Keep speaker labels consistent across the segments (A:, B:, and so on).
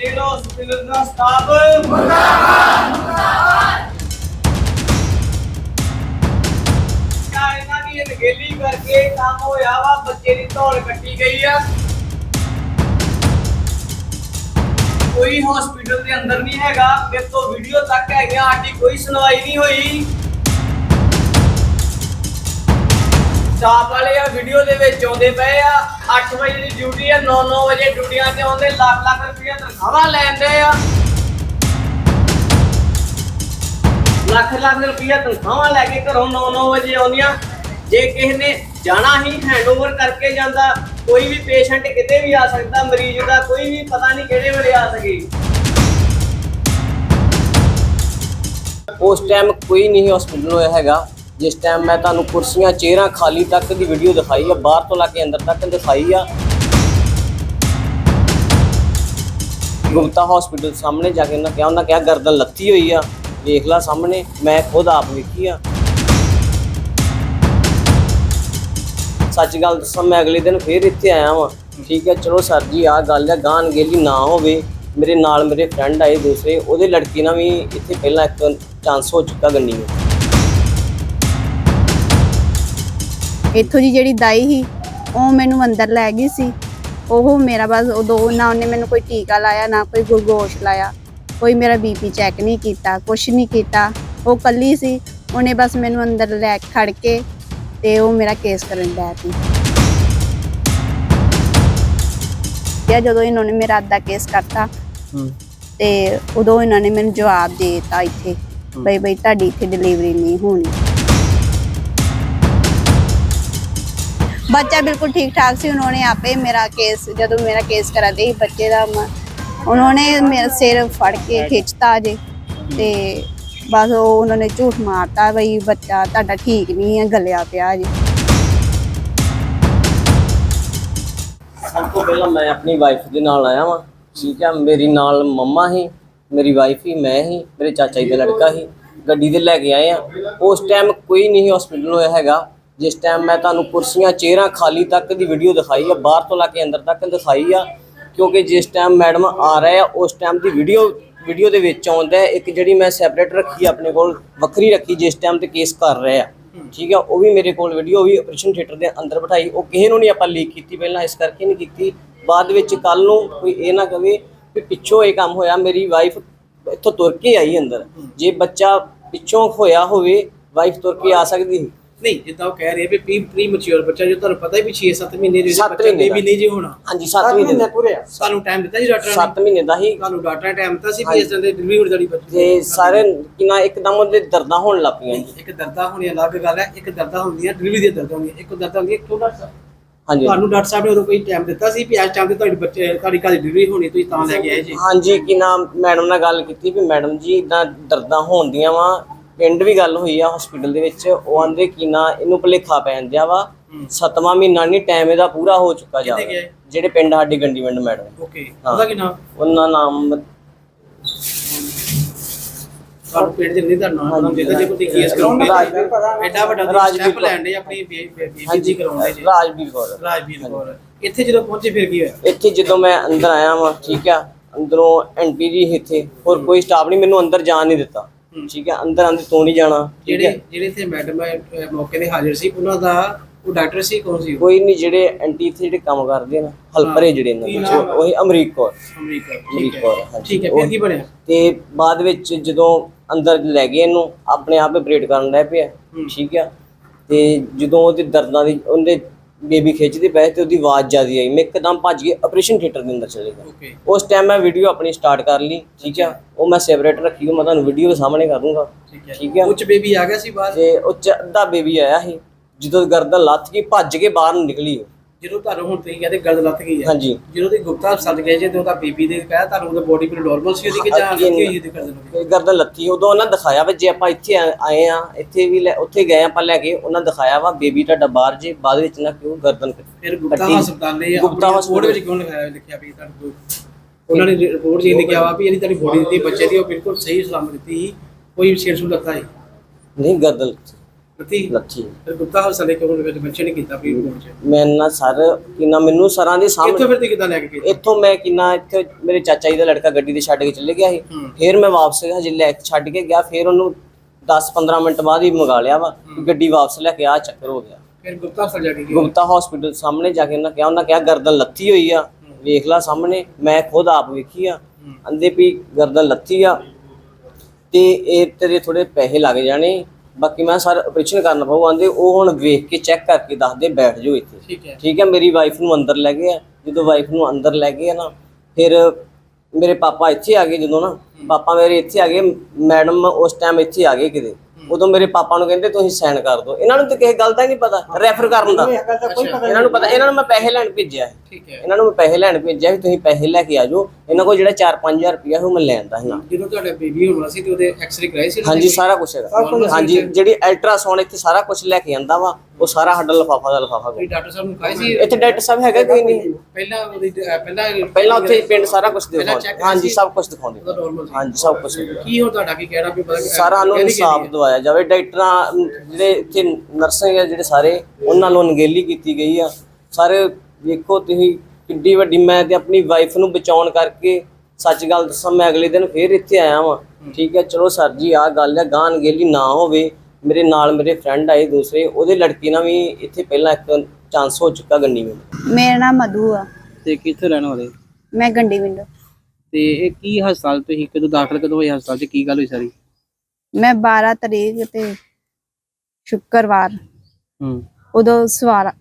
A: Civil hospital ਦਾ staff. ਮੁਰਦਾਬਾਦ ਮੁਰਦਾਬਾਦ ਇਹਨਾਂ ਦੀ ਨਗੇਲੀ ਕਰਕੇ ਕੰਮ ਹੋਇਆ ਵਾ, ਬੱਚੇ ਦੀ ਧੌਣ ਕੱਟੀ ਗਈ ਆ। ਕੋਈ ਹਸਪੀਟਲ ਦੇ ਅੰਦਰ ਨਹੀਂ ਹੈਗਾ, ਮੇਰੇ ਤੋਂ ਵੀਡੀਓ ਤੱਕ ਹੈਗੀਆਂ ਸਾਡੀ ਕੋਈ ਸੁਣਵਾਈ ਨਹੀਂ ਹੋਈ। ਸਟਾਫ ਵਾਲੇ ਆ ਵੀਡੀਓ ਦੇ ਵਿੱਚ ਆਉਂਦੇ ਪਏ ਆ। 8 ਵਜੇ ਦੀ ਡਿਊਟੀ ਆ 9-9 ਵਜੇ ਡਿਊਟੀਆਂ ਤੇ ਆਉਂਦੇ, ਲੱਖ ਲੱਖ ਰੁਪਈਆ ਤਨਖਾਹਾਂ ਲੈਂਦੇ ਆ। ਲੱਖ ਲੱਖ ਰੁਪਈਆ ਤਨਖਾਹਾਂ ਲੈ ਕੇ ਘਰੋਂ 9-9 ਵਜੇ ਆਉਂਦੀਆਂ। ਜੇ ਕਿਸੇ ਨੇ ਜਾਣਾ ਹੀ ਹੈਂਡਓਵਰ ਕਰਕੇ ਜਾਂਦਾ, ਕੋਈ ਵੀ ਪੇਸ਼ੈਂਟ ਕਿਤੇ ਵੀ ਆ ਸਕਦਾ, ਮਰੀਜ਼ ਦਾ ਕੋਈ ਵੀ ਪਤਾ ਨਹੀਂ ਕਿਹੜੇ ਵੇਲੇ ਆ ਸਕੇ।
B: ਉਸ ਟਾਈਮ ਕੋਈ ਨਹੀਂ ਹਸਪੀਟਲ ਹੋਇਆ ਹੈਗਾ। ਜਿਸ ਟਾਈਮ ਮੈਂ ਤੁਹਾਨੂੰ ਕੁਰਸੀਆਂ, ਚੇਅਰਾਂ ਖਾਲੀ ਤੱਕ ਦੀ ਵੀਡੀਓ ਦਿਖਾਈ ਆ, ਬਾਹਰ ਤੋਂ ਲਾ ਕੇ ਅੰਦਰ ਤੱਕ ਦਿਖਾਈ ਆ। ਗੁਪਤਾ ਹਸਪੀਟਲ ਸਾਹਮਣੇ ਜਾ ਕੇ ਉਹਨਾਂ ਕਿਹਾ ਉਹਨਾਂ ਕਿਹਾ ਗਰਦਨ ਲੱਤੀ ਹੋਈ ਆ। ਦੇਖ ਲੈ ਸਾਹਮਣੇ, ਮੈਂ ਖੁਦ ਆਪ ਵੇਖੀ ਆ। ਸੱਚ ਗੱਲ ਦੱਸਾਂ, ਮੈਂ ਅਗਲੇ ਦਿਨ ਫੇਰ ਇੱਥੇ ਆਇਆ ਵਾਂ। ਠੀਕ ਹੈ ਚਲੋ ਸਰ ਜੀ ਆ ਗੱਲ ਹੈ ਗਾਨ ਗੇਲੀ ਨਾ ਹੋਵੇ। ਮੇਰੇ ਨਾਲ ਮੇਰੇ ਫਰੈਂਡ ਆਏ, ਦੂਸਰੇ, ਉਹਦੇ ਲੜਕੀ ਨਾਲ ਵੀ ਇੱਥੇ ਪਹਿਲਾਂ ਇੱਕ ਚਾਂਸ ਹੋ ਚੁੱਕਾ ਗੰਨੀ ਨੂੰ।
C: ਇੱਥੋਂ ਦੀ ਜਿਹੜੀ ਦਾਈ ਸੀ ਉਹ ਮੈਨੂੰ ਅੰਦਰ ਲੈ ਗਈ ਸੀ। ਉਹ ਮੇਰਾ ਬਸ ਉਦੋਂ ਨਾ ਉਹਨੇ ਮੈਨੂੰ ਕੋਈ ਟੀਕਾ ਲਾਇਆ ਨਾ ਕੋਈ ਗਲੂਕੋਸ਼ ਲਾਇਆ। ਕੋਈ ਮੇਰਾ ਬੀਪੀ ਚੈੱਕ ਨਹੀਂ ਕੀਤਾ ਕੁਛ ਨਹੀਂ ਕੀਤਾ। ਉਹ ਕੱਲੀ ਸੀ ਉਹਨੇ ਬਸ ਮੈਨੂੰ ਅੰਦਰ ਲੈ ਕੇ ਖੜ ਕੇ ਤੇ ਉਹ ਮੇਰਾ ਕੇਸ ਕਰਨ ਲੱਗ ਪਈ। ਤੇ ਜਦੋਂ ਇਹਨਾਂ ਨੇ ਮੇਰਾ ਅੱਧਾ ਕੇਸ ਕਰਤਾ। ਤੇ ਉਦੋਂ ਇਹਨਾਂ ਨੇ ਮੈਨੂੰ ਜਵਾਬ ਦੇ ਦਿੱਤਾ ਇੱਥੇ ਬਈ ਬਈ ਤੁਹਾਡੀ ਇੱਥੇ ਡਿਲੀਵਰੀ ਨਹੀਂ ਹੋਣੀ। ਬੱਚਾ ਬਿਲਕੁਲ ਠੀਕ ਠਾਕ ਸੀ, ਉਹਨਾਂ ਨੇ ਆਪੇ ਮੇਰਾ ਕੇਸ ਜਦੋਂ ਮੇਰਾ ਕੇਸ ਕਰਾਦੇ ਸੀ ਬੱਚੇ ਦਾ ਉਹਨਾਂ ਨੇ ਮੇਰਾ ਸਿਰ ਫੜ ਕੇ ਖਿੱਚਤਾ ਜੇ, ਤੇ ਬਸ ਉਹ ਉਹਨਾਂ ਨੇ ਝੂਠ ਮਾਰਤਾ ਬਈ ਬੱਚਾ ਤੁਹਾਡਾ ਠੀਕ ਨਹੀਂ ਹੈ, ਗਲਿਆ ਪਿਆ ਜੀ।
B: ਸਭ ਤੋਂ ਪਹਿਲਾਂ ਮੈਂ ਆਪਣੀ ਵਾਈਫ ਦੇ ਨਾਲ ਆਇਆ ਵਾਂ, ਠੀਕ ਹੈ ਮੇਰੀ ਨਾਲ ਮੰਮਾ ਹੀ ਮੇਰੀ ਵਾਈਫ ਹੀ, ਮੈਂ ਹੀ, ਮੇਰੇ ਚਾਚਾ ਜੀ ਦਾ ਲੜਕਾ ਹੀ ਗੱਡੀ ਤੇ ਲੈ ਕੇ ਆਏ ਆ, ਉਸ ਟਾਈਮ ਕੋਈ ਨਹੀਂ ਹਸਪੀਟਲ ਹੋਇਆ ਹੈਗਾ ਜਿਸ ਟਾਈਮ ਮੈਂ ਤੁਹਾਨੂੰ ਕੁਰਸੀਆਂ, ਚੇਅਰਾਂ ਖਾਲੀ ਤੱਕ ਦੀ ਵੀਡੀਓ ਦਿਖਾਈ ਆ, ਬਾਹਰ ਤੋਂ ਲਾ ਕੇ ਅੰਦਰ ਤੱਕ ਦਿਖਾਈ ਆ, ਕਿਉਂਕਿ ਜਿਸ ਟਾਈਮ ਮੈਡਮ ਆ ਰਹੇ ਆ, ਉਸ ਟਾਈਮ ਦੀ ਵੀਡੀਓ ਵੀਡੀਓ ਦੇ ਵਿੱਚ ਆਉਂਦਾ ਇੱਕ ਜਿਹੜੀ ਮੈਂ ਸੈਪਰੇਟ ਰੱਖੀ ਆਪਣੇ ਕੋਲ ਵੱਖਰੀ ਰੱਖੀ, ਜਿਸ ਟਾਈਮ ਤੇ ਕੇਸ ਕਰ ਰਹੇ ਆ। ਠੀਕ ਆ, ਉਹ ਵੀ ਮੇਰੇ ਕੋਲ ਵੀਡੀਓ ਵੀ ਆਪਰੇਸ਼ਨ ਥੀਏਟਰ ਦੇ ਅੰਦਰ ਬਿਠਾਈ, ਉਹ ਕਿਸੇ ਨੂੰ ਨਹੀਂ ਆਪਾਂ ਲੀਕ ਕੀਤੀ, ਪਹਿਲਾਂ ਇਸ ਕਰਕੇ ਨਹੀਂ ਕੀਤੀ। ਬਾਅਦ ਵਿੱਚ ਕੱਲ ਨੂੰ ਕੋਈ ਇਹ ਨਾ ਕਵੇ ਵੀ ਪਿੱਛੋਂ ਇਹ ਕੰਮ ਹੋਇਆ, ਮੇਰੀ ਵਾਈਫ ਇੱਥੋਂ ਤੁਰ ਕੇ ਆਈ ਅੰਦਰ। ਜੇ ਬੱਚਾ ਪਿੱਛੋਂ ਹੋਇਆ ਹੋਵੇ ਵਾਈਫ ਤੁਰ ਕੇ ਆ ਸਕਦੀ ਸੀ।
D: ਨਹੀਂ ਜਿੱਦਾਂ ਉਹ ਕਹਿ ਰਹੇ ਵੀ ਪ੍ਰੀ ਪ੍ਰੀ ਮੈਚੁਰ ਬੱਚਾ ਜੋ ਤੁਹਾਨੂੰ ਪਤਾ ਹੀ ਵੀ 6-7 ਮਹੀਨੇ ਦੇ
B: ਸੱਤ
D: ਬੱਚਾ
B: ਮਹੀਨੇ ਦਾ।
D: ਨਹੀਂ ਜੀ ਹੋਣਾ।
B: ਹਾਂਜੀ 7 ਮਹੀਨੇ ਦਾ।
D: ਸਾਨੂੰ ਟਾਈਮ ਦਿੱਤਾ ਜੀ ਡਾਕਟਰ ਨੇ।
B: 7 ਮਹੀਨੇ ਦਾ ਹੀ।
D: ਤੁਹਾਨੂੰ ਡਾਕਟਰ ਨੇ ਟਾਈਮ ਦਿੱਤਾ ਸੀ ਵੀ ਇਸ ਦੇ ਡਿਲੀਵਰੀ ਹੋਣੀ ਬੱਚੀ
B: ਤੇ ਸਾਰੇ ਕਿਨਾ ਇੱਕਦਮ ਉਹਦੇ ਦਰਦਾਂ ਹੋਣ ਲੱਗ ਪਈਆਂ ਜੀ।
D: ਇੱਕ ਦਰਦਾਂ ਹੋਣੀ ਅਲੱਗ ਗੱਲ ਹੈ ਇੱਕ ਦਰਦਾਂ ਹੁੰਦੀਆਂ ਡਿਲੀਵਰੀ ਦੀਆਂ ਦਰਦਾਂ ਹੁੰਦੀਆਂ ਇੱਕ ਦਰਦਾਂ ਹੁੰਦੀਆਂ ਕਿਉਂ ਡਾਕਟਰ ਸਾਹਿਬ।
B: ਹਾਂਜੀ।
D: ਤੁਹਾਨੂੰ ਡਾਕਟਰ ਸਾਹਿਬ ਨੇ ਉਦੋਂ ਕੋਈ ਟਾਈਮ ਦਿੱਤਾ ਸੀ ਵੀ ਇਸ ਟਾਈਮ ਤੇ ਤੁਹਾਡੀ ਬੱਚੇ ਤੁਹਾਡੀ ਦੀ ਡਿਲੀਵਰੀ ਹੋਣੀ ਤੁਸੀਂ ਤਾਂ ਲੈ ਕੇ ਆਏ ਜੀ?
B: ਹਾਂਜੀ ਕੀ ਨਾਮ ਮੈਡਮ ਨਾਲ ਗੱਲ ਕੀਤੀ ਵੀ ਮੈਡਮ ਜੀ ਇਦਾਂ ਦਰਦਾਂ ਹੋਣਦੀਆਂ ਵਾ ਪਿੰਡ ਵੀ ਗੱਲ ਹੋਈ ਆ ਹਸਪੀਟਲ ਦੇ ਵਿੱਚ ਉਹ ਆਂਦੇ ਕੀ ਨਾ ਇਹਨੂੰ ਭੁਲੇਖਾ ਪੈਣ ਦਿਆ ਵਾ ਸੱਤਵਾਂ ਮਹੀਨਾ ਨਹੀਂ ਟਾਈਮ ਇਹਦਾ ਪੂਰਾ ਹੋ ਚੁੱਕਾ ਜਾ? ਜਿਹੜੇ ਪਿੰਡ ਸਾਡੀ ਗੰਡੀਵਿੰਡ ਮੈਡਮ।
D: ਓਕੇ। ਉਹਦਾ ਕੀ ਨਾਮ?
B: ਉਹਨਾਂ ਨਾਮ
D: ਤੁਹਾਨੂੰ ਪਿੰਡ ਦੇ ਨਹੀਂ ਦਾ ਨਾਮ ਨਾਮ ਦਿੱਤਾ ਜੇ ਕੋਈ ਕੇਸ ਕਰਾਉਂਦੇ ਐਡਾ ਵੱਡਾ
B: ਰਾਜਵੀਰ।
D: ਲੈਣ ਦੇ ਆਪਣੀ ਬੇਬੀ ਜੀ ਕਰਾਉਂਦੇ ਜੀ।
B: ਰਾਜਵੀਰ ਕੌਰ।
D: ਰਾਜਵੀਰ ਕੌਰ। ਇੱਥੇ ਜਦੋਂ ਪਹੁੰਚੇ ਫਿਰ ਕੀ ਹੋਇਆ?
B: ਇੱਥੇ ਜਦੋਂ ਮੈਂ ਅੰਦਰ ਆਇਆ ਵਾਂ ਠੀਕ ਆ ਅੰਦਰੋਂ ਐਂਟੀ ਜੀ ਇੱਥੇ ਹੋਰ ਕੋਈ ਸਟਾਫ ਨਹੀਂ ਮੈਨੂੰ ਅੰਦਰ ਜਾਣ ਨਹੀਂ ਦਿੱਤਾ। ਠੀਕ ਹੈ ਅੰਦਰ ਆਂਦੇ ਤੋਂ ਨਹੀਂ ਜਾਣਾ ਠੀਕ
D: ਜਿਹੜੇ
B: ਹੈ।
D: ਜਿਹੜੇ ਇੱਥੇ ਮੈਡਮ ਮੌਕੇ ਤੇ ਹਾਜ਼ਰ ਸੀ ਉਹਨਾਂ ਦਾ ਉਹ ਡਾਕਟਰ ਸੀ ਕੌਣ ਸੀ?
B: ਕੋਈ ਨਹੀਂ ਜਿਹੜੇ ਐਂਟੀ ਇੱਥੇ ਜਿਹੜੇ ਕੰਮ ਕਰਦੇ ਨੇ ਹਲਪਰੇ ਜਿਹੜੇ ਇਹਨਾਂ
D: ਨਾਮ?
B: ਉਹੀ ਅਮਰੀਕ ਕੌਰ।
D: ਅਮਰੀਕਾ ਠੀਕ
B: ਅਮਰੀਕ
D: ਹੈ।
B: ਕੌਰ ਹਾਂਜੀ।
D: ਠੀਕ ਹੈ ਫਿਰ ਕੀ ਬਣਿਆ?
B: ਤੇ ਬਾਅਦ ਵਿੱਚ ਜਦੋਂ ਅੰਦਰ ਲੈ ਗਏ ਇਹਨੂੰ ਆਪਣੇ ਆਪ ਆਪਰੇਟ ਕਰਨ ਲੱਗ ਪਿਆ ਠੀਕ ਆ ਤੇ ਜਦੋਂ ਉਹਦੇ ਦਰਦਾਂ ਦੀ ਉਹਦੇ ਬੇਬੀ ਖਿੱਚਦੇ ਪਏ ਤੇ ਉਹਦੀ ਆਵਾਜ਼ ਜਿਆਦੀ ਆਈ। ਮੈਂ ਇੱਕਦਮ ਭੱਜ ਕੇ ਆਪਰੇਸ਼ਨ ਥੀਏਟਰ ਦੇ ਅੰਦਰ ਚਲੇ ਗਿਆ।
D: ਓਕੇ
B: ਉਸ ਟਾਈਮ ਮੈਂ ਵੀਡੀਓ ਆਪਣੀ ਸਟਾਰਟ ਕਰ ਲਈ ਠੀਕ ਆ? ਉਹ ਮੈਂ ਸੈਪਰੇਟ ਰੱਖੀ ਉਹ ਮੈਂ ਤੁਹਾਨੂੰ ਵੀਡੀਓ ਸਾਹਮਣੇ ਕਰ ਦੂੰਗਾ।
D: ਠੀਕ ਹੈ। ਉੱਚ ਬੇਬੀ ਆ ਗਿਆ ਸੀ ਬਾਹਰ?
B: ਤੇ ਉਹ ਚ ਅੱਧਾ ਬੇਬੀ ਆਇਆ ਸੀ। ਜਦੋਂ ਗਰਦਨ ਲੱਥ ਗਈ ਭੱਜ ਕੇ ਬਾਹਰ ਨਿਕਲੀ ਉਹ।
D: ਜਦੋਂ ਤੁਹਾਨੂੰ ਹੁਣ ਤੁਸੀਂ ਕਹਿੰਦੇ ਗਰਦ ਲੱਥ ਗਈ ਹੈ
B: ਹਾਂਜੀ।
D: ਜਦੋਂ ਦੀ ਗੁਪਤਾ ਹਸਪਤਾਲ ਗਏ ਜੇ ਤੇ ਉਹਦਾ ਬੀਬੀ ਦੇ ਕਹਿਆ ਤੁਹਾਨੂੰ ਉਹਦਾ ਬੋਡੀ ਬਿਲ ਨਾਰਮਲ ਸੀ ਉਹਦੀ ਕਿ ਜਾਂ ਲੱਥੀ ਹੋਈ?
B: ਤੇ ਗਰਦਨ ਲੱਥੀ ਉਦੋਂ ਉਹਨਾਂ ਦਿਖਾਇਆ ਵੀ ਜੇ ਆਪਾਂ ਇੱਥੇ ਆਏ ਆ ਇੱਥੇ ਵੀ ਲੈ- ਉੱਥੇ ਗਏ ਆਪਾਂ ਲੈ ਕੇ ਉਹਨਾਂ ਦਿਖਾਇਆ ਵਾ ਬੇਬੀ ਤੁਹਾਡਾ ਬਾਹਰ ਜੇ ਬਾਅਦ ਵਿੱਚ ਨਾ ਕਿਉਂ ਗਰਦਨ
D: ਫਿਰ ਗੁਪਤਾ। ਹਸਪਤਾਲ ਨੇ
B: ਗੁਪਤਾ ਹਸਪਤਾਲ।
D: ਵਿੱਚ ਕਿਉਂ ਲਿਖਾਇਆ ਲਿਖਿਆ ਵੀ ਤੁਹਾਨੂੰ ਉਹਨਾਂ ਨੇ ਰਿਪੋਰਟ ਜੀ ਲਿਖਿਆ ਵਾ ਵੀ ਜਿਹੜੀ ਤੁਹਾਡੀ ਬੋਡੀ ਦਿੱਤੀ ਬੱਚੇ ਦੀ ਉਹ ਬਿਲਕੁਲ ਸਹੀ ਸਲਾਮਤ ਦਿੱਤੀ ਸੀ ਕੋਈ ਛੇੜ ਛੂੜ ਲੱਗਾ ਸੀ
B: ਨਹੀਂ ਗਰਦਨ
E: ਲੱਤੀ
B: ਲੱਥੀ
E: ਫਿਰ ਗੁਪਤਾ ਹਸਪਤਾਲ ਕਿਉਂ ਵਿੱਚ ਬੱਚੇ ਨੇ ਕੀਤਾ ਵੀ ਰੂਮ ਚ
B: ਮੈਂ ਨਾ ਸਰ ਕਿੰਨਾ ਮੈਨੂੰ ਸਰਾਂ ਦੇ
E: ਇੱਥੋਂ
B: ਸਾਹਮਣੇ
E: ਫਿਰ ਤੇ ਕਿੱਦਾਂ ਲੈ ਕੇ ਗਏ?
B: ਇੱਥੋਂ ਮੈਂ ਕਿੰਨਾ ਇੱਥੇ ਮੇਰੇ ਚਾਚਾ ਜੀ ਦਾ ਲੜਕਾ ਗੱਡੀ ਤੇ ਛੱਡ ਕੇ ਚਲੇ ਗਿਆ ਸੀ।
E: ਹੂੰ।
B: ਫਿਰ ਮੈਂ ਵਾਪਸ ਹਜੇ ਲੈ ਕੇ ਛੱਡ ਕੇ ਗਿਆ ਫਿਰ ਉਹਨੂੰ 10-15 ਮਿੰਟ ਬਾਅਦ ਹੀ ਮੰਗਾ ਲਿਆ ਵਾ ਕਿ ਗੱਡੀ ਵਾਪਸ ਲੈ ਕੇ ਆ ਚੱਕਰ ਹੋ ਗਿਆ।
E: ਫਿਰ ਗੁਪਤਾ ਹਸਪਤਾਲ ਜਾ ਕੇ ਗਏ?
B: ਗੁਪਤਾ ਹਸਪੀਟਲ ਸਾਹਮਣੇ ਜਾ ਕੇ ਉਹਨਾਂ ਕਿਹਾ ਉਹਨਾਂ ਕਿਹਾ ਗਰਦਨ ਲੱਥੀ ਹੋਈ ਆ। ਵੇਖ ਲੈ ਸਾਹਮਣੇ ਮੈਂ ਖੁਦ ਆਪ ਵੇਖੀ ਆ। ਅੰਦੇ ਵੀ ਗਰਦਨ ਲੱਥੀ ਆ ਤੇ ਇਹ ਤੇਰੇ ਥੋੜੇ ਪੈਸੇ ਲੱਗ ਜਾਣੇ। ਬਾਕੀ ਮੈਂ ਸਰ ਆਪਰੇਸ਼ਨ ਕਰਨਾ ਪਊ ਆਂਦੇ ਉਹ ਹੁਣ ਵੇਖ ਕੇ ਚੈੱਕ ਕਰਕੇ ਦੱਸਦੇ ਬੈਠ ਜਾਓ ਇੱਥੇ।
E: ਠੀਕ ਹੈ।
B: ਠੀਕ ਹੈ ਮੇਰੀ ਵਾਈਫ ਨੂੰ ਅੰਦਰ ਲੈ ਗਏ ਆ। ਜਦੋਂ ਵਾਈਫ ਨੂੰ ਅੰਦਰ ਲੈ ਗਏ ਆ ਨਾ ਫਿਰ ਮੇਰੇ ਪਾਪਾ ਇੱਥੇ ਆ ਗਏ ਜਦੋਂ ਨਾ। ਪਾਪਾ ਮੇਰੇ ਇੱਥੇ ਆ ਗਏ ਮੈਡਮ ਉਸ ਟਾਈਮ ਇੱਥੇ ਆ ਗਏ ਕਿਤੇ। ਉਦੋਂ ਮੇਰੇ ਪਾਪਾ ਨੂੰ ਕਹਿੰਦੇ ਤੁਸੀਂ ਸਾਈਨ ਕਰ ਦਿਓ। ਇਹਨਾਂ ਨੂੰ ਤਾਂ ਕਿਸੇ ਗੱਲ ਦਾ ਹੀ ਨਹੀਂ ਪਤਾ ਰੈਫਰ ਕਰਨ ਦਾ। ਇਹਨਾਂ ਨੂੰ ਪਤਾ ਇਹਨਾਂ ਨੂੰ ਮੈਂ ਪੈਸੇ ਲੈਣ ਭੇਜਿਆ।
E: ਠੀਕ ਹੈ।
B: ਇਹਨਾਂ ਨੂੰ ਮੈਂ ਪੈਸੇ ਲੈਣ ਭੇਜਿਆ ਵੀ ਤੁਸੀਂ ਪੈਸੇ ਲੈ ਕੇ ਆ ਜਾਓ। ਇਹਨਾਂ ਕੋਲ ਜਿਹੜਾ 4-5000 ਰੁਪਇਆ ਉਹ ਮੈਂ ਲੈਂਦਾ ਸੀ। ਨਾਲ
E: ਜਦੋਂ ਤੁਹਾਡਾ ਬੇਬੀ ਹੋਣਾ ਸੀ ਤੇ ਉਹਦੇ ਐਕਸ-ਰੇ ਕਰਾਏ ਸੀ
B: ਹਾਂਜੀ ਸਾਰਾ ਕੁਝ ਹੈਗਾ। ਹਾਂਜੀ ਜਿਹੜੀ ਅਲਟਰਾਸਾਊਂਡ ਇੱਥੇ ਸਾਰਾ ਕੁਝ ਲੈ ਕੇ ਆਂਦਾ ਵਾ ਉਹ ਸਾਰਾ ਸਾਡਾ ਲਫਾਫਾ ਦਾ ਲਫਾਫਾ
E: ਕੋਈ ਡਾਕਟਰ ਸਾਹਿਬ ਨੂੰ ਕਹਾਈ ਸੀ?
B: ਇੱਥੇ ਡਾਕਟਰ ਸਾਹਿਬ ਹੈਗਾ ਕੋਈ ਨਹੀਂ।
E: ਪਹਿਲਾਂ ਉਹਦੀ ਪਹਿਲਾਂ
B: ਪਹਿਲਾਂ ਉੱਥੇ ਪਿੰਡ ਸਾਰਾ ਕੁਝ ਦਿਖਾਉਂਦੇ। ਹਾਂਜੀ
E: ਸੀ?
B: ਸਭ ਕੁਝ ਦਿਖਾਉਂਦੇ।
E: ਸੀ।
B: ਹਾਂਜੀ ਸਭ ਕੁਝ
E: ਕੀ ਹੋ ਤੁਹਾਡਾ ਕੀ ਕਹਿਣਾ ਵੀ ਪਤਾ
B: ਸਾਰਾ ਨੂੰ ਇਨਸਾਫ ਦਵਾਇਆ ਜਾਵੇ। ਡਾਕਟਰਾਂ ਜਿਹੜੇ ਇੱਥੇ ਨਰਸਿੰਗ ਆ ਜਿਹੜੇ ਸਾਰੇ ਉਹਨਾਂ ਨੂੰ ਅਣਗਹਿਲੀ ਕੀਤੀ ਗਈ ਆ। ਸਾਰੇ ਵੇਖੋ ਤੁਸੀਂ ਕਿੱਡੀ ਵੱਡੀ ਮੈਂ ਤੇ ਆਪਣੀ ਵਾਈਫ ਨੂੰ ਬਚਾਉਣ ਕਰਕੇ ਸੱਚ ਗੱਲ ਦੱਸਾਂ ਮੈਂ ਅਗਲੇ ਦਿਨ ਫੇਰ ਇੱਥੇ ਆਇਆ ਵਾਂ। ਠੀਕ ਹੈ ਚਲੋ ਸਰ ਜੀ ਆ ਗੱਲ ਹੈ ਗਾਂ ਅਣਗਹਿਲੀ ਨਾ ਹੋਵੇ ਮੇਰੇ ਨਾਲ ਮੇਰੇ ਫਰੈਂਡ ਆਏ ਦੂਸਰੇ ਉਹਦੇ ਲੜਕੀ ਨਾਲ ਵੀ ਇੱਥੇ ਪਹਿਲਾਂ ਇੱਕ ਚਾਂਸ ਹੋ ਚੁੱਕਾ ਗੰਨੀ ਵਿੱਚ
C: ਮੇਰਾ ਨਾਮ ਮਧੂ ਆ।
D: ਤੇ ਕਿੱਥੇ ਰਹਿਣ ਵਾਲੇ?
C: ਮੈਂ ਗੰਡੀ ਵਿੰਡੋ
D: ਤੇ ਇਹ ਕੀ ਹਸਪਤਾਲ ਤੁਸੀਂ ਕਦੋਂ ਦਾਖਲ ਕਦੋਂ ਹੋਏ ਹਸਪਤਾਲ 'ਚ ਕੀ ਗੱਲ ਹੋਈ ਸਾਰੀ?
C: ਮੈਂ 12 ਤਰੀਕ ਤੇ ਸ਼ੁੱਕਰਵਾਰ
D: ਹੂੰ।
C: ਉਦੋਂ ਸਵਾਰ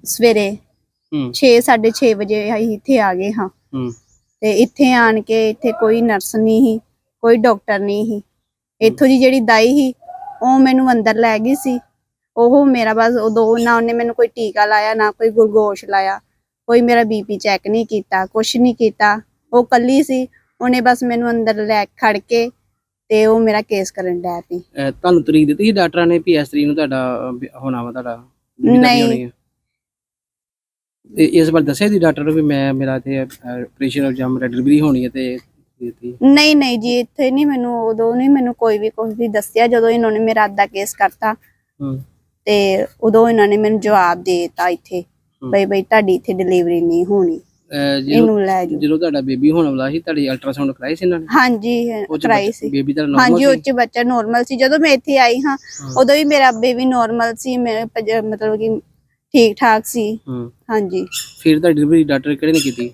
C: ਸਵੇਰੇ
D: ਹੂੰ
C: 6:30 ਵਜੇ ਅਸੀਂ ਇੱਥੇ ਆ ਗਏ ਹਾਂ। ਤੇ ਇੱਥੇ ਆਣ ਕੇ ਇੱਥੇ ਕੋਈ ਨਰਸ ਨਹੀਂ ਸੀ ਕੋਈ ਡਾਕਟਰ ਨਹੀਂ ਸੀ। ਇੱਥੋਂ ਦੀ ਜਿਹੜੀ ਦਾਈ ਸੀ ਉਹ ਮੈਨੂੰ ਅੰਦਰ ਲੈ ਗਈ ਸੀ। ਉਹ ਮੇਰਾ ਬਸ ਉਦੋਂ ਨਾ ਉਹਨੇ ਮੈਨੂੰ ਕੋਈ ਟੀਕਾ ਲਾਇਆ ਨਾ ਕੋਈ ਗਲੂਕੋਸ਼ ਲਾਇਆ। ਕੋਈ ਮੇਰਾ ਬੀਪੀ ਚੈੱਕ ਨਹੀਂ ਕੀਤਾ ਕੁਛ ਨਹੀਂ ਕੀਤਾ। ਉਹ ਕੱਲੀ ਸੀ ਉਹਨੇ ਬਸ ਮੈਨੂੰ ਅੰਦਰ ਲੈ ਖੜ ਕੇ ਤੇ ਉਹ ਮੇਰਾ ਕੇਸ ਕਰਨ ਡੈ ਪਈ
D: ਤੁਹਾਨੂੰ ਤਰੀਕ ਦਿੱਤੀ ਸੀ? ਡਾਕਟਰਾਂ ਨੇ ਤਰੀਕ ਨੂੰ ਤੁਹਾਡਾ ਹੋਣਾ ਵਾ ਤੁਹਾਡਾ?
C: ਨਹੀਂ।
D: ਇਸ ਬਾਰੇ ਦੱਸਿਆ ਸੀ ਡਾਕਟਰ ਨੂੰ ਵੀ ਮੈਂ ਮੇਰਾ ਤੇ ਆਪਰੇਸ਼ਨ ਜਾਂ ਮੇਰਾ ਡਿਲੀਵਰੀ ਹੋਣੀ ਹੈ ਤੇ
C: ਨਹੀਂ ਨਹੀਂ ਜੀ ਇੱਥੇ ਨਹੀਂ ਮੈਨੂੰ ਉਦੋਂ ਨਹੀਂ ਮੈਨੂੰ ਕੋਈ ਵੀ ਕੁਝ ਵੀ ਦੱਸਿਆ। ਜਦੋਂ ਇਹਨਾਂ ਨੇ ਮੇਰਾ ਅੱਧਾ ਕੇਸ ਕਰਤਾ
D: ਹੂੰ।
C: ਤੇ ਉਦੋਂ ਇਹਨਾਂ ਨੇ ਮੈਨੂੰ ਜਵਾਬ ਦੇ ਦਿੱਤਾ ਇੱਥੇ ਬਈ ਬਈ ਤੁਹਾਡੀ ਇੱਥੇ ਡਿਲੀਵਰੀ ਨਹੀਂ ਹੋਣੀ। ਇਹਨੂੰ ਲੈ ਜਾਓ।
D: ਜਦੋਂ ਤੁਹਾਡਾ ਬੇਬੀ ਹੋਣ ਵਾਲਾ ਸੀ ਤੁਹਾਡੀ ਅਲਟਰਾਸਾਊਂਡ ਕਰਾਈ ਸੀ ਇਹਨਾਂ ਨੇ?
C: ਹਾਂਜੀ ਕਰਾਈ ਸੀ।
D: ਬੇਬੀ ਦਾ
C: ਹਾਂਜੀ ਉਹ
D: ਨਾਰਮਲ
C: ਚ ਬੱਚਾ ਨੋਰਮਲ ਸੀ। ਜਦੋਂ ਮੈਂ ਇੱਥੇ ਆਈ ਹਾਂ ਉਦੋਂ ਵੀ ਮੇਰਾ ਬੇਬੀ ਨੋਰਮਲ ਸੀ। ਮੇਰੇ ਮਤਲਬ ਕਿ ਠੀਕ ਠਾਕ ਸੀ।
D: ਹੂੰ।
C: ਹਾਂਜੀ।
D: ਫਿਰ ਤਾਂ ਡਿਲੀਵਰੀ ਡਾਕਟਰ ਕਿਹੜੇ ਨੇ ਕੀਤੀ?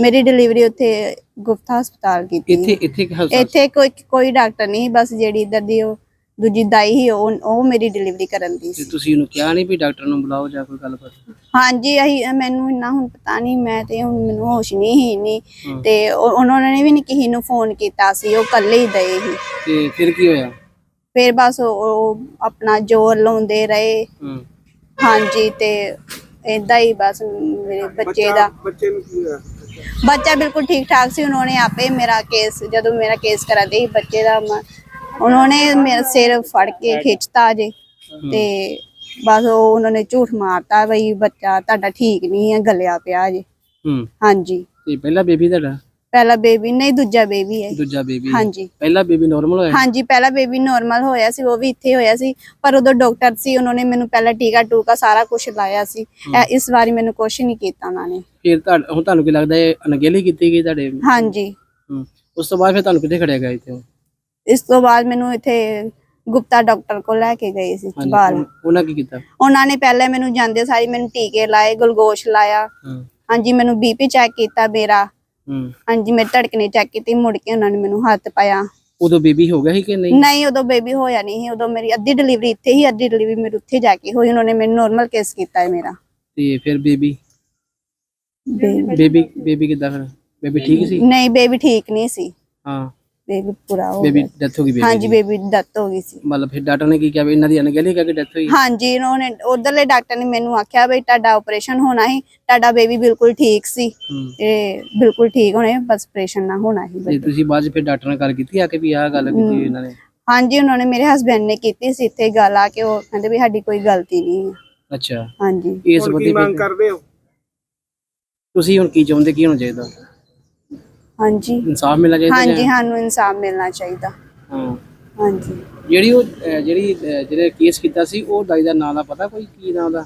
C: ਮੇਰੀ ਡਿਲੀਵਰੀ ਉੱਥੇ ਗੁਪਤਾ ਹਸਪਤਾਲ ਕੀਤੀ।
D: ਇੱਥੇ ਇੱਥੇ ਕਿ ਹਸਪਤਾਲ
C: ਇੱਥੇ ਕੋਈ ਕੋਈ ਡਾਕਟਰ ਨਹੀਂ ਬਸ ਜਿਹੜੀ ਇੱਧਰ ਦੀ ਉਹ ਦੂਜੀ ਦਾਈ ਸੀ ਉਹ ਉਹ ਮੇਰੀ ਡਿਲੀਵਰੀ ਕਰਨ ਦੀ
D: ਤੇ
C: ਸੀ।
D: ਤੁਸੀਂ ਉਹਨੂੰ ਕਿਹਾ ਨਹੀਂ ਵੀ ਡਾਕਟਰ ਨੂੰ ਬੁਲਾਓ ਜਾਂ ਕੋਈ ਗੱਲ ਕਰ
C: ਹਾਂਜੀ ਅਹੀ ਮੈਨੂੰ ਇੰਨਾ ਹੁਣ ਪਤਾ ਨਹੀਂ ਮੈਂ ਤੇ ਹੁਣ ਮੈਨੂੰ ਹੋਸ਼ ਨਹੀਂ ਇੰਨੀ।
D: ਹਮ।
C: ਤੇ ਉਹ- ਉਹਨਾਂ ਨੇ ਵੀ ਨਹੀਂ ਕਿਸੇ ਨੂੰ ਫੋਨ ਕੀਤਾ ਸੀ ਉਹ ਇਕੱਲੇ ਹੀ ਦਏ ਸੀ।
D: ਤੇ ਫਿਰ ਕੀ ਹੋਇਆ?
C: ਫਿਰ ਬਸ ਉਹ ਉਹ ਆਪਣਾ ਜ਼ੋਰ ਲਾਉਂਦੇ ਰਹੇ।
D: ਹੂੰ।
C: ਹਾਂਜੀ ਤੇ ਏਦਾਂ ਹੀ ਬਸ ਮੇਰੇ ਬੱਚੇ ਦਾ।
E: ਬੱਚੇ ਨੂੰ ਕੀ ਹੋਇਆ?
C: ਬੱਚਾ ਬਿਲਕੁਲ ਠੀਕ ਠਾਕ ਸੀ ਉਹਨਾਂ ਨੇ ਆਪੇ ਮੇਰਾ ਕੇਸ ਜਦੋਂ ਮੇਰਾ ਕੇਸ ਕਰਾਦੇ ਸੀ ਬੱਚੇ ਦਾ ਮ- ਉਹਨਾਂ ਨੇ ਮੇਰਾ ਸਿਰ ਫੜ ਕੇ ਖਿੱਚਤਾ ਜੇ ਤੇ ਬਸ ਉਹ ਉਹਨਾਂ ਨੇ ਝੂਠ ਮਾਰਤਾ ਬਈ ਬੱਚਾ ਤੁਹਾਡਾ ਠੀਕ ਨਹੀਂ ਹੈ ਗਲਿਆ ਪਿਆ ਜੇ।
D: ਹੂੰ।
C: ਹਾਂਜੀ।
D: ਤੇ ਪਹਿਲਾ ਬੇਬੀ ਤੁਹਾਡਾ?
C: ਪਹਿਲਾ ਬੇਬੀ ਨਹੀਂ ਦੂਜਾ ਬੇਬੀ ਹੈ
D: ਦੂਜਾ ਬੇਬੀ
C: ਹਾਂਜੀ।
D: ਪਹਿਲਾ ਬੇਬੀ ਨਾਰਮਲ ਹੋਇਆ
C: ਹਾਂਜੀ ਪਹਿਲਾ ਬੇਬੀ ਨਾਰਮਲ ਹੋਇਆ ਸੀ ਉਹ ਵੀ ਇੱਥੇ ਹੋਇਆ ਸੀ। ਪਰ ਉਦੋਂ ਡਾਕਟਰ ਸੀ ਉਹਨਾਂ ਨੇ ਮੈਨੂੰ ਪਹਿਲਾਂ ਟੀਕਾ ਟੂਕਾ ਸਾਰਾ ਕੁਝ ਲਾਇਆ ਸੀ। ਇਸ ਵਾਰੀ ਮੈਨੂੰ ਕੁਝ ਨਹੀਂ ਕੀਤਾ ਉਹਨਾਂ ਨੇ।
D: ਫਿਰ ਹੁਣ ਤੁਹਾਨੂੰ ਕੀ ਲੱਗਦਾ ਇਹ ਅਣਗਹਿਲੀ ਕੀਤੀ ਗਈ ਤੁਹਾਡੇ?
C: ਹਾਂਜੀ।
D: ਹੂੰ। ਉਸ ਤੋਂ ਬਾਅਦ ਫਿਰ ਤੁਹਾਨੂੰ ਕਿੱਥੇ ਖੜਿਆ ਗਿਆ ਇੱਥੇ?
C: ਇਸ ਤੋਂ ਬਾਅਦ ਮੈਨੂੰ ਇੱਥੇ ਗੁਪਤਾ ਡਾਕਟਰ ਕੋਲ ਲੈ ਕੇ ਗਏ ਸੀ
D: ਉਹ- ਉਹਨਾਂ ਕੀ ਕੀਤਾ?
C: ਉਹਨਾਂ ਨੇ ਪਹਿਲੇ ਮੈਨੂੰ ਜਾਂਦੇ ਸਾਰੀ ਮੈਨੂੰ ਟੀਕੇ ਲਾਏ ਗਲੂਕੋਸ਼ ਲਾਇਆ।
D: ਹੂੰ।
C: ਹਾਂਜੀ ਮੈਨੂੰ ਬੀਪੀ ਚੈੱਕ ਕੀਤਾ ਮੇਰਾ
D: ਹੂੰ
C: ਹਾਂਜੀ ਮੇਰੀ ਧੜਕਣੀ ਚੈੱਕ ਕੀਤੀ ਮੁੜ ਕੇ ਉਹਨਾਂ ਨੇ ਮੈਨੂੰ ਹੱਥ ਪਾਇਆ।
D: ਉਦੋਂ ਬੇਬੀ ਹੋ ਗਿਆ ਸੀ ਕਿ ਨਹੀਂ?
C: ਨਹੀਂ ਉਦੋਂ ਬੇਬੀ ਹੋਇਆ ਨਹੀਂ ਸੀ। ਉਦੋਂ ਮੇਰੀ ਅੱਧੀ ਡਿਲੀਵਰੀ ਇੱਥੇ ਹੀ ਅੱਧੀ ਡਿਲੀਵਰੀ ਮੇਰੀ ਉੱਥੇ ਜਾ ਕੇ ਹੋਈ। ਉਹਨਾਂ ਨੇ ਮੈਨੂੰ ਨਾਰਮਲ ਕੇਸ ਕੀਤਾ ਹੈ ਮੇਰਾ।
D: ਤੇ ਫਿਰ ਬੇਬੀ?
C: ਬੇਬੀ।
D: ਬੇਬੀ ਬੇਬੀ ਕਿੱਦਾਂ ਫਿਰ? ਬੇਬੀ ਠੀਕ ਸੀ?
C: ਨਹੀਂ ਬੇਬੀ ਠੀਕ ਨਹੀਂ ਸੀ।
D: ਹਾਂ।
C: ਬੇਬੀ ਪੂਰਾ ਹੋ
D: ਬੇਬੀ
C: ਗਿਆ
D: ਡੈਥ ਹੋ ਗਈ ਬੇਬੀ
C: ਹਾਂਜੀ ਬੇਬੀ ਦੀ ਡੈਥ ਹੋ ਗਈ ਸੀ।
D: ਮਤਲਬ ਫਿਰ ਡਾਕਟਰ ਨੇ ਕੀ ਕਿਹਾ ਵੀ ਇਹਨਾਂ ਦੀ ਅਣਗਹਿਲੀ ਕਰਕੇ ਡੈਥ ਹੋਈ?
C: ਹਾਂਜੀ ਉਹਨਾਂ ਨੇ ਉਧਰਲੇ ਡਾਕਟਰ ਨੇ ਮੈਨੂੰ ਆਖਿਆ ਬਈ ਤੁਹਾਡਾ ਆਪਰੇਸ਼ਨ ਹੋਣਾ ਸੀ ਤੁਹਾਡਾ ਬੇਬੀ ਬਿਲਕੁਲ ਠੀਕ ਸੀ।
D: ਹੂੰ।
C: ਤੇ ਬਿਲਕੁਲ ਠੀਕ ਹੋਣੇ ਬਸ ਆਪਰੇਸ਼ਨ ਨਾ ਹੋਣਾ ਸੀ
D: ਤੇ ਤੁਸੀਂ ਬਾਅਦ 'ਚ ਫਿਰ ਡਾਕਟਰ ਨਾਲ ਗੱਲ ਕੀਤੀ ਆ ਕਿ ਵੀ ਆਹ ਗੱਲ ਕੀਤੀ ਇਹਨਾਂ ਨੇ?
C: ਹਾਂਜੀ ਉਹਨਾਂ ਨੇ ਮੇਰੇ ਹਸਬੰਡ ਨੇ ਕੀਤੀ ਸੀ ਇੱਥੇ ਗੱਲ ਆ ਕੇ ਉਹ ਕਹਿੰਦੇ ਵੀ ਸਾਡੀ ਕੋਈ ਗਲਤੀ ਨਹੀਂ ਹੈ
D: ਅੱਛਾ।
C: ਹਾਂਜੀ।
D: ਇਸ ਬੰਦੇ
E: ਮੰਗ ਕਰਦੇ ਹੋ?
D: ਤੁਸੀਂ ਹੁਣ ਕੀ ਚਾਹੁੰਦੇ ਕੀ ਹੋਣਾ ਚਾਹੀਦਾ?
C: ਹਾਂਜੀ।
D: ਇਨਸਾਫ ਮਿਲਣਾ ਚਾਹੀਦਾ
C: ਹਾਂਜੀ ਸਾਨੂੰ ਇਨਸਾਫ ਮਿਲਣਾ ਚਾਹੀਦਾ।
D: ਹਾਂ।
C: ਹਾਂਜੀ।
D: ਜਿਹੜੀ ਉਹ ਅਹ, ਜਿਹੜੀ ਅਹ, ਜਿਹੜੇ ਕੇਸ ਕੀਤਾ ਸੀ ਉਹ ਦਾਈ ਦਾ ਨਾਂ ਦਾ ਪਤਾ ਕੋਈ? ਕੀ ਨਾਂ ਦਾ?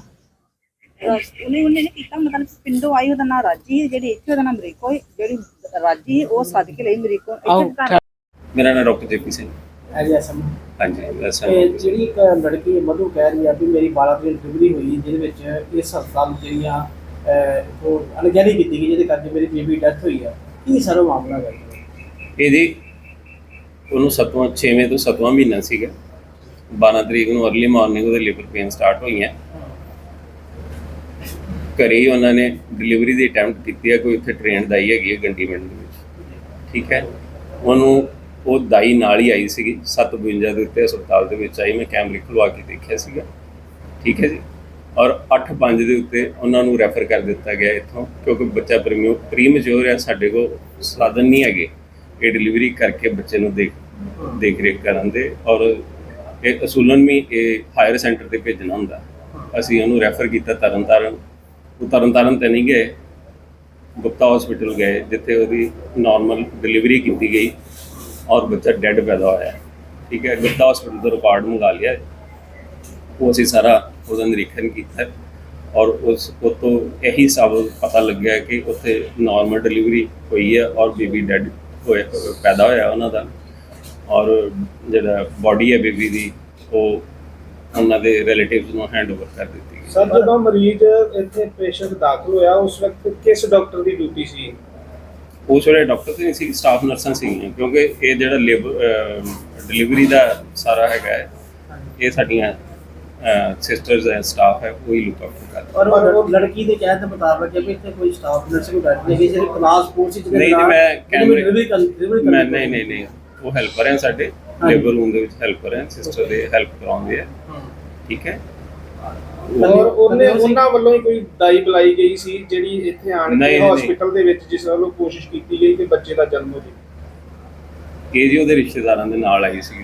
F: ਉਹਨੇ ਉਹਨੇ ਨੇ ਕੀਤਾ ਮਤਲਬ ਪਿੰਡੋਂ ਆਈ ਉਹਦਾ ਨਾਂ ਰਾਜੀ ਹੈ ਜਿਹੜੀ ਇੱਥੇ ਉਹਦਾ ਨਾਮ ਮਰੀਕੋ ਹੈ ਜਿਹੜੀ ਰਾਜੀ ਹੈ, ਉਹ ਸੱਦ ਕੇ ਲਈ ਮਰੀਕੋ।
D: ਆਓ
F: ਇੱਥੇ ਘਰ
G: ਮੇਰਾ ਨਾਮ ਡਾਕਟਰ ਜੇਪੀ ਸਿੰਘ
D: ਐਜੈਸਮ
G: ਹਾਂਜੀ ਵੈਸਾ
D: ਇਹ ਜਿਹੜੀ ਇੱਕ ਲੜਕੀ ਮਧੂ ਕਹਿ ਰਹੀ ਆ ਵੀ ਮੇਰੀ 12 ਤਰੀਕ ਡਿਲੀਵਰੀ ਹੋਈ ਜਿਹਦੇ ਵਿੱਚ ਇਸ ਹਸਪਤਾਲ ਜਿਹੜੀਆਂ ਅਹ, ਉਹ ਅਣਗਹਿਲੀ ਕੀਤੀ ਗਈ ਜਿਹਦੇ ਕਰਕੇ ਮੇਰੀ ਬੇਬੀ ਡੈਥ ਹੋਈ ਆ। ਕੀ ਸਰ ਉਹ ਮਾਮਲਾ ਹੈ?
G: ਇਹ ਜੀ, ਉਹਨੂੰ ਸੱਤਵਾਂ 6ਵੇਂ ਤੋਂ ਸੱਤਵਾਂ ਮਹੀਨਾ ਸੀਗਾ। 12 ਤਰੀਕ ਨੂੰ ਅਰਲੀ ਮਾਰਨਿੰਗ ਉਹਦੇ ਲਿਵਰ ਪੇਨ ਸਟਾਰਟ ਹੋਈਆਂ। ਘਰੇ ਹੀ ਉਹਨਾਂ ਨੇ ਡਿਲੀਵਰੀ ਦੀ ਅਟੈਂਪਟ ਕੀਤੀ ਹੈ ਕੋਈ ਉੱਥੇ ਟ੍ਰੇਨ ਦਾਈ ਹੈਗੀ ਹੈ ਗੰਡੀਮੈਂਟ ਦੇ ਵਿੱਚ। ਠੀਕ ਹੈ? ਉਹਨੂੰ ਉਹ ਦਾਈ ਨਾਲ ਹੀ ਆਈ ਸੀਗੀ 752 ਦੇ ਉੱਤੇ ਹਸਪਤਾਲ ਦੇ ਵਿੱਚ ਆਈ। ਮੈਂ ਕੈਮਰੇ ਖੁਲਵਾ ਕੇ ਦੇਖਿਆ ਸੀਗਾ। ਠੀਕ ਹੈ ਜੀ? ਔਰ 8-5 ਦੇ ਉੱਤੇ ਉਹਨਾਂ ਨੂੰ ਰੈਫਰ ਕਰ ਦਿੱਤਾ ਗਿਆ ਇੱਥੋਂ, ਕਿਉਂਕਿ ਬੱਚਾ ਪ੍ਰੀਮੈਚੁਰ ਹੈ, ਸਾਡੇ ਕੋਲ ਸਾਧਨ ਨਹੀਂ ਹੈਗੇ। ਇਹ ਡਿਲੀਵਰੀ ਕਰਕੇ ਬੱਚੇ ਨੂੰ ਦੇਖ ਦੇਖ ਰੇਖ ਕਰਨ ਦੇ ਔਰ ਇਹ ਅਸੂਲਨ ਵੀ ਇਹ ਹਾਇਰ ਸੈਂਟਰ ਤੇ ਭੇਜਣਾ ਹੁੰਦਾ। ਅਸੀਂ ਉਹਨੂੰ ਰੈਫਰ ਕੀਤਾ ਤਰਨਤਾਰਨ। ਉਹ ਤਰਨਤਾਰਨ ਤੇ ਨਹੀਂ ਗਏ। ਗੁਪਤਾ ਹਸਪੀਟਲ ਗਏ, ਜਿੱਥੇ ਉਹਦੀ ਨਾਰਮਲ ਡਿਲੀਵਰੀ ਕੀਤੀ ਗਈ ਔਰ ਬੱਚਾ ਡੈੱਡ ਪੈਦਾ ਹੋਇਆ। ਠੀਕ ਹੈ, ਗੁਪਤਾ ਹਸਪੀਟਲ ਤੋਂ ਰਿਕਾਰਡ ਮੰਗਾ ਲਿਆ। ਉਹ ਅਸੀਂ ਸਾਰਾ ਉਹਦਾ ਨਿਰੀਖਣ ਕੀਤਾ ਔਰ ਉਸ ਉਹ ਤੋਂ ਇਹੀ ਸਭ ਪਤਾ ਲੱਗਿਆ ਕਿ ਉੱਥੇ ਨਾਰਮਲ ਡਿਲੀਵਰੀ ਹੋਈ ਹੈ ਔਰ ਬੇਬੀ ਡੈਡ ਹੋਇਆ ਪੈਦਾ ਹੋਇਆ ਉਹਨਾਂ ਦਾ ਔਰ ਜਿਹੜਾ ਬਾਡੀ ਹੈ ਬੇਬੀ ਦੀ ਉਹ ਉਹਨਾਂ ਦੇ ਰਿਲੇਟਿਵਸ ਨੂੰ ਹੈਂਡਓਵਰ ਕਰ ਦਿੱਤੀ ਗਈ।
H: ਸਰ ਜਦੋਂ ਮਰੀਜ਼ ਇੱਥੇ ਪੇਸ਼ੈਂਟ ਦਾਖਲ ਹੋਇਆ ਉਸ ਵਕਤ ਕਿਸ ਡਾਕਟਰ ਦੀ ਡਿਊਟੀ ਸੀ?
G: ਉਸ ਵੇਲੇ ਡਾਕਟਰ ਤੇ ਨਹੀਂ ਸੀ ਸਟਾਫ ਨਰਸਾਂ ਸੀਗੀਆਂ ਕਿਉਂਕਿ ਇਹ ਜਿਹੜਾ ਲੇਬਰ ਡਿਲੀਵਰੀ ਦਾ ਸਾਰਾ ਹੈਗਾ ਹੈ, ਇਹ ਸਾਡੀਆਂ ਸਿਸਟਰਸ ਹੈ ਸਟਾਫ ਹੈ ਉਹੀ ਲੁੱਕ ਆਊਟ ਕਰਦਾ
D: ਔਰ ਉਹ ਲੜਕੀ ਦੇ ਕਹਿਣ ਦੇ ਮੁਤਾਬਕ ਹੈ ਵੀ ਇੱਥੇ ਕੋਈ ਸਟਾਫ ਨਰਸ ਕੋਈ ਬੈਠ ਨਹੀਂ ਗਈ ਜਿਹੜੇ ਕਲਾਸ ਕੋਰਸ ਵਿੱਚ
G: ਨਹੀਂ ਜੀ, ਮੈਂ ਕੈਮਰੇ- ਮੈਂ ਨਹੀਂ ਨਹੀਂ ਨਹੀਂ ਉਹ ਹੈਲਪਰ ਹੈ ਸਾਡੇ ਲੇਬਰ ਰੂਮ ਦੇ ਵਿੱਚ ਹੈਲਪਰ ਹੈ ਸਿਸਟਰ ਦੇ ਹੈਲਪ ਕਰਾਉਂਦੇ ਆ। ਠੀਕ ਹੈ?
H: ਔਰ ਉਹਨੇ ਉਹਨਾਂ ਵੱਲੋਂ ਹੀ ਕੋਈ ਦਾਈ ਬੁਲਾਈ ਗਈ ਸੀ ਜਿਹੜੀ ਇੱਥੇ ਆਣ
G: ਨਹੀਂ,
H: ਕੇ
G: ਨਹੀਂ।
H: ਹਸਪੀਟਲ ਦੇ ਵਿੱਚ ਜਿਸ ਵੱਲੋਂ ਕੋਸ਼ਿਸ਼ ਕੀਤੀ ਗਈ ਕਿ ਬੱਚੇ ਦਾ ਜਨਮ ਹੋ ਜਾਵੇ।
G: ਇਹ ਜੀ ਉਹਦੇ ਰਿਸ਼ਤੇਦਾਰਾਂ ਦੇ ਨਾਲ ਆਈ ਸੀ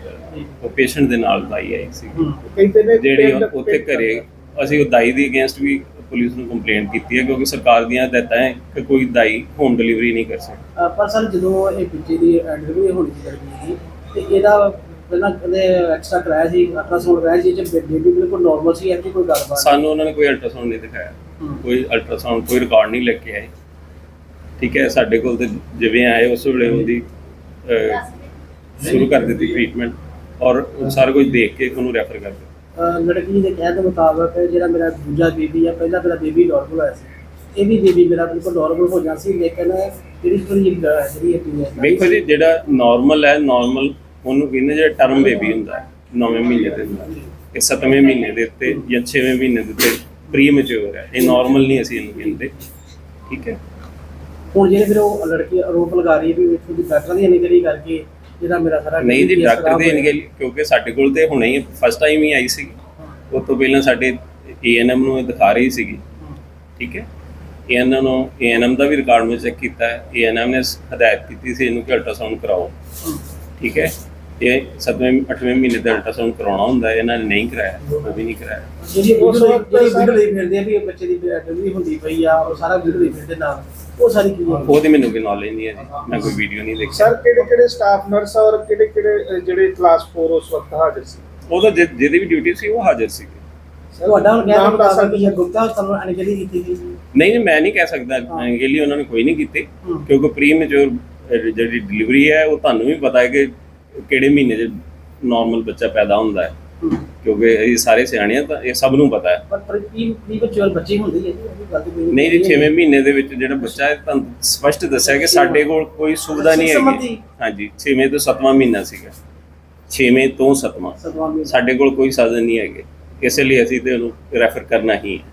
G: ਉਹ ਪੇਸ਼ੈਂਟ ਦੇ ਨਾਲ ਦਾਈ ਆਈ ਸੀ।
H: ਕਹਿੰਦੇ ਨੇ
G: ਜਿਹੜੀ ਉੱਥੇ ਘਰੇ ਅਸੀਂ ਉਹ ਦਾਈ ਦੀ ਅਗੇਂਸਟ ਵੀ ਪੁਲਿਸ ਨੂੰ ਕੰਪਲੇਂਟ ਕੀਤੀ ਹੈ ਕਿਉਂਕਿ ਸਰਕਾਰ ਦੀਆਂ ਹਦਾਇਤਾਂ ਹੈ ਕਿ ਕੋਈ ਦਾਈ ਹੋਮ ਡਿਲੀਵਰੀ ਨਹੀਂ ਕਰ ਸਕਦਾ।
D: ਪਰ ਸਰ ਜਦੋਂ ਇਹ ਬੱਚੇ ਦੀ ਡਿਲੀਵਰੀ ਹੋਣੀ ਸੀ ਤੇ ਇਹਦਾ ਪਹਿਲਾਂ ਕਦੇ ਐਕਸਟਰਾ ਕਰਾਇਆ ਸੀ ਅਲਟਰਾਸਾਊਂਡ ਕਰਾਇਆ ਸੀ ਜੇ ਬੇਬੀ ਬਿਲਕੁਲ ਨਾਰਮਲ ਸੀ ਐਸੀ ਕੋਈ ਗੱਲਬਾਤ
G: ਸਾਨੂੰ ਉਹਨਾਂ ਨੇ ਕੋਈ ਅਲਟਰਾਸਾਊਂਡ ਨਹੀਂ ਦਿਖਾਇਆ। ਕੋਈ ਅਲਟਰਾਸਾਊਂਡ ਕੋਈ ਰਿਕਾਰਡ ਨਹੀਂ ਲੈ ਕੇ ਆਏ। ਠੀਕ ਹੈ ਸਾਡੇ ਕੋਲ ਤੇ ਜਿਵੇਂ ਆਏ ਉਸ ਵੇਲੇ ਉਹਦੀ ਸ਼ੁਰੂ ਕਰ ਦਿੱਤੀ ਟ੍ਰੀਟਮੈਂਟ ਔਰ ਸਾਰਾ ਕੁਝ ਦੇਖ ਕੇ ਉਹਨੂੰ ਰੈਫਰ ਕਰ ਦਿੱਤਾ।
D: ਲੜਕੀ ਦੇ ਕਹਿਣ ਦੇ ਮੁਤਾਬਕ ਜਿਹੜਾ ਮੇਰਾ ਦੂਜਾ ਬੇਬੀ ਆ ਪਹਿਲਾਂ ਮੇਰਾ ਬੇਬੀ ਨਾਰਮਲ ਹੋਇਆ ਸੀ। ਇਹ ਵੀ ਬੇਬੀ ਮੇਰਾ ਬਿਲਕੁਲ ਨਾਰਮਲ ਹੋ ਜਾਣਾ ਸੀ ਲੇਕਿਨ ਜਿਹੜੀ ਥੋੜੀ ਜਿਹੜੀ ਹੈ
G: ਵੇਖੋ ਜੀ ਜਿਹੜਾ ਨਾਰਮਲ ਹੈ ਨਾਰਮਲ ਉਹਨੂੰ ਕਹਿੰਦੇ ਜਿਹੜਾ ਟਰਮ ਬੇਬੀ ਹੁੰਦਾ ਹੈ ਨੌਵੇਂ ਮਹੀਨੇ ਦੇ ਹੁੰਦਾ। ਇਹ ਸੱਤਵੇਂ ਮਹੀਨੇ ਦੇ ਉੱਤੇ ਜਾਂ ਛੇਵੇਂ ਮਹੀਨੇ ਦੇ ਉੱਤੇ ਪ੍ਰੀ ਮੈਚੁਰ ਹੈ। ਇਹ ਨਾਰਮਲ ਨਹੀਂ ਅਸੀਂ ਇਹਨੂੰ ਕਹਿੰਦੇ ਠੀਕ ਹੈ?
D: ਹੁਣ ਜਿਹੜੇ ਫਿਰ ਉਹ ਲੜਕੀ ਆਰੋਪ ਲਗਾ ਰਹੀ ਹੈ ਵੀ ਵੇਖੋ ਦੀ ਡਾਕਟਰ ਦੀ ਨਿਗਰੀ ਕਰਕੇ ਜਿਹੜਾ ਮੇਰਾ ਸਾਰਾ
G: ਨਹੀਂ ਜੀ ਡਾਕਟਰ ਦੇ। ਇਨਗੇ ਕਿਉਂਕਿ ਸਾਡੇ ਕੋਲ ਤੇ ਹੁਣੇ ਹੀ ਫਸਟ ਟਾਈਮ ਹੀ ਆਈ ਸੀ ਉਸ ਤੋਂ ਪਹਿਲਾਂ ਸਾਡੇ ਏਐਨਐਮ ਨੂੰ ਦਿਖਾ ਰਹੀ ਸੀਗੀ। ਠੀਕ ਹੈ? ਏਐਨਐਮ ਨੂੰ ਏਐਨਐਮ ਦਾ ਵੀ ਰਿਕਾਰਡ ਮੈਂ ਚੈੱਕ ਕੀਤਾ ਹੈ। ਏਐਨਐਮ ਨੇ ਹਦਾਇਤ ਕੀਤੀ ਸੀ ਇਹਨੂੰ ਕਿ ਅਲਟਰਾਸਾਊਂਡ ਕਰਾਓ। ਠੀਕ ਹੈ? ਇਹ 7ਵੇਂ 8ਵੇਂ ਮਹੀਨੇ ਦਾ ਅਲਟਰਾਸਾਊਂਡ ਕਰਾਉਣਾ ਹੁੰਦਾ ਹੈ ਇਹਨਾਂ ਨੇ ਨਹੀਂ ਕਰਾਇਆ ਉਹ ਵੀ ਨਹੀਂ ਕਰਾਇਆ।
D: ਜਿਹੜੀ
H: ਵਕਤ
D: ਜਿਹੜੀ ਵੀਡੀਓ ਲਈ ਫਿਰਦੇ ਆ ਵੀ ਬੱਚੇ ਦੀ ਡਿਲੀਵਰੀ ਹੁੰਦੀ ਪਈ ਆ ਉਹ ਸਾਰਾ ਵੀਡੀਓ ਲਈ ਫਿਰਦੇ ਨਾਲ। ਉਹ ਸਾਰੀ ਕੀ ਹੈ
G: ਉਹਦੀ ਮੈਨੂੰ ਕੋਈ ਨੌਲੇਜ ਨਹੀਂ ਹੈ ਜੀ ਮੈਂ ਕੋਈ ਵੀਡੀਓ ਨਹੀਂ ਦੇਖੀ।
H: ਸਰ ਕਿਹੜੇ ਕਿਹੜੇ ਸਟਾਫ ਨਰਸ ਔਰ ਕਿਹੜੇ ਕਿਹੜੇ ਜਿਹੜੇ ਕਲਾਸ 4 ਉਸ ਵਕਤ ਹਾਜ਼ਰ ਸੀ?
G: ਉਹਦਾ ਜਿ- ਜਿਹਦੀ ਵੀ ਡਿਊਟੀ ਸੀ ਉਹ ਹਾਜ਼ਰ ਸੀ।
D: ਤੁਹਾਡਾ ਹੁਣ ਕਹਿਣ ਦਾ
H: ਨਾਮ ਦੱਸ
D: ਮੁਤਾਬਕ
H: ਸਕਦੇ
D: ਇਹ ਗੁਪਤਾ ਹਸਪਤਾਲ ਅਣਗਹਿਲੀ ਕੀਤੀ ਗਈ ਸੀ।
G: ਨਹੀਂ ਨਹੀਂ ਮੈਂ ਨਹੀਂ ਕਹਿ ਸਕਦਾ। ਐਂਗਲੀ ਉਹਨਾਂ ਨੇ ਕੋਈ ਨਹੀਂ ਕੀਤੀ
D: ਹਮ।
G: ਕਿਉਂਕਿ ਪ੍ਰੀ ਮੈਚੁਰ ਜਿਹੜੀ ਡਿਲੀਵਰੀ ਹੈ ਉਹ ਤੁਹਾਨੂੰ ਵੀ ਪਤਾ ਹੈ ਕਿ ਕਿਹੜੇ ਮਹੀਨੇ 'ਚ ਨਾਰਮਲ ਬੱਚਾ ਪੈਦਾ ਹੁੰਦਾ ਹੈ। ਕਿਉਂਕਿ ਇਹ ਸਾਰੇ ਸਿਆਣੇ ਆ ਤਾਂ ਇਹ ਸਭ ਨੂੰ ਪਤਾ ਹੈ।
D: ਪਰ ਪ੍ਰੀ ਪ੍ਰੀ ਬੱਚੇ ਬੱਚੇ ਹੁੰਦੇ ਹੀ ਜੀ? ਗੱਲ ਤੇ ਕੋਈ
G: ਨਹੀਂ ਜੀ 6ਵੇਂ ਮਹੀਨੇ ਦੇ ਵਿੱਚ ਜਿਹੜਾ ਬੱਚਾ ਹੈ ਤੁਹਾਨੂੰ ਸਪਸ਼ਟ ਦੱਸਿਆ ਕਿ ਸਾਡੇ ਕੋਲ ਕੋਈ ਸੁਵਿਧਾ ਨਹੀਂ ਹੈਗੀ। ਹਾਂਜੀ 6ਵੇਂ ਤੋਂ 7ਵਾਂ ਮਹੀਨਾ ਸੀਗਾ। 6ਵੇਂ ਤੋਂ 7ਵਾਂ
D: ਸਤਵਾਂ ਮਹੀਨਾ।
G: ਸਾਡੇ ਕੋਲ ਕੋਈ ਸਾਧਨ ਨਹੀਂ ਹੈਗੇ। ਇਸੇ ਲਈ ਅਸੀਂ ਤੇ ਉਹਨੂੰ ਰੈਫਰ ਕਰਨਾ ਹੀ ਹੈ।